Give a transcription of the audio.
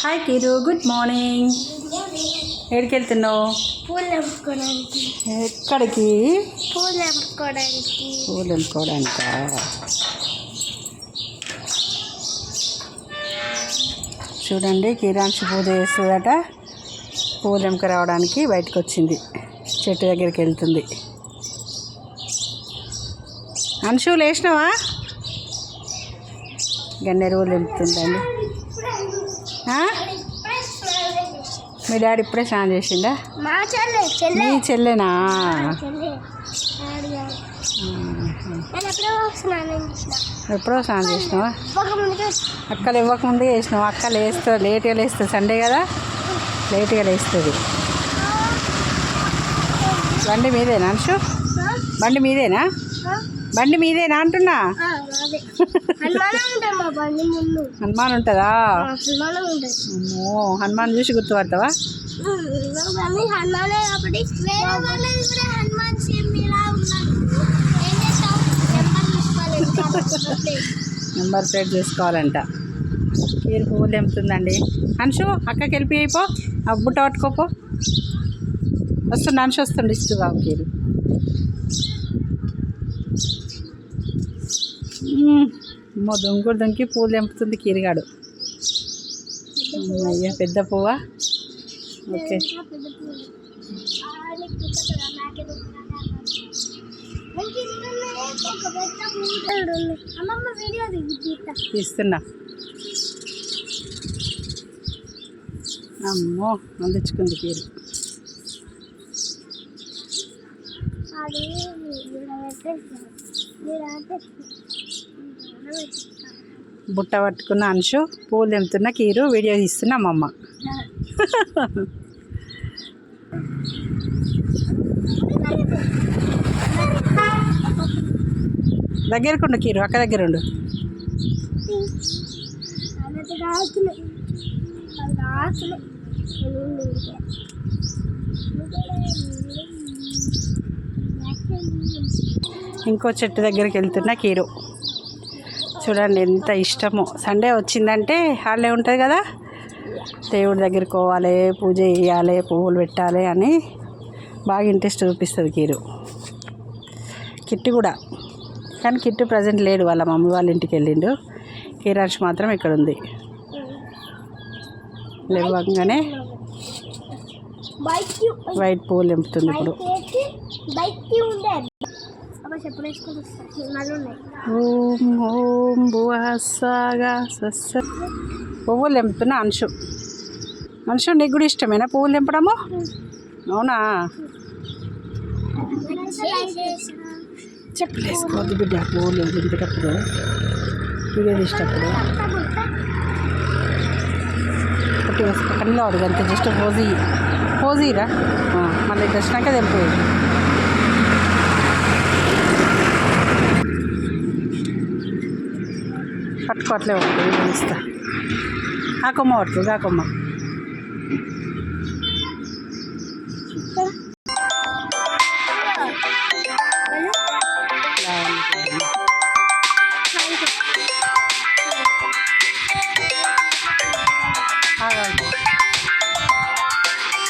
Hi కిరు good morning ఎక్కడికి వెళ్తున్నావు పూలు అమ్ముకోవడానికి ఎక్కడికి? పూలు అమ్ముకోవడానికి పూలు అమ్ముకోవడానిక చూడండి కిరాంశ పూజ చేస్తుందట. పూలు ఎముక రావడానికి బయటకు వచ్చింది చెట్టు దగ్గరికి వెళ్తుంది అంశు లేచినావా? గన్నేరు పూలు ఎంపుతుందండి? మీ డాడీ ఇప్పుడే స్నానం చేసిందా మా చెల్లె చెల్లె. మీ చెల్లెనా? ఎప్పుడో స్నానం చేసినావా? అక్కలు ఇవ్వకముందే వేసినావు అక్క లేస్తా లేట్గా లేస్తుంది సండే కదా? లేట్గా లేస్తుంది. బండి మీదేనా అంశు? బండి మీదేనా? బండి మీదేనా అంటున్నా? హనుమానం ఉంటుంది? అమ్మో హనుమాన్ చూసి గుర్తుపడతావా? Number plate చేసుకోవాలంట. కీరు పువ్వులు ఎంపుతుందండి అంశు అక్కకి వెళ్ళి అయిపో ఆ బుట్ట పట్టుకోపో వస్తుండు అంశు వస్తుండు. ఇస్తూ బాబు కీరు అమ్మో దొంగుడు దొంకి పూలు ఎంపుతుంది కీరిగాడు. అయ్యా పెద్ద పువ్వా? ఓకే. ఇస్తున్నా అమ్మో అందించుకుంది కీరు. అది బుట్ట పట్టుకున్న అంశు పూలు తెంపుతున్న కీరు వీడియో తీస్తున్నా అమ్మమ్మ. దగ్గరకుండు కీరు అక్క దగ్గర ఉండు ఇంకో చెట్టు దగ్గరికి వెళ్తున్న కీరు. చూడండి ఎంత ఇష్టమో. సండే వచ్చిందంటే హాలిడే ఉంటుంది కదా. దేవుడి దగ్గరికి పోవాలి పూజ చేయాలి పువ్వులు పెట్టాలి అని బాగా ఇంట్రెస్ట్ చూపిస్తుంది కీరు. కిట్టు కూడా. కానీ కిట్టు ప్రజెంట్ లేడు వాళ్ళ మమ్మీ వాళ్ళ ఇంటికి వెళ్ళిండు. కీరాంశ్ మాత్రం ఇక్కడ ఉంది. లేవగానే వైట్ పువ్వులు నింపుతుంది ఇప్పుడు. ఓం ఓం భువస్సాగా సస్స పువ్వులు తెంపుతున్నా అంశు అంశు నీకు కూడా ఇష్టమేనా పువ్వులు తెంపడము అవునా? చెప్పులు వేసుకోవద్దు బిడ్డ పువ్వులు దింపేటప్పుడు వీడియో తీసేటప్పుడు. పుట్టి వేసుకో. కళ్ళు అడుగు అంతే జస్ట్ పోజీ పోజీరా మళ్ళీ వచ్చినాక తెంపు. పట్టుకోవట్లేవు ఇస్తా. ఆ కొమ్మ పడుతుంది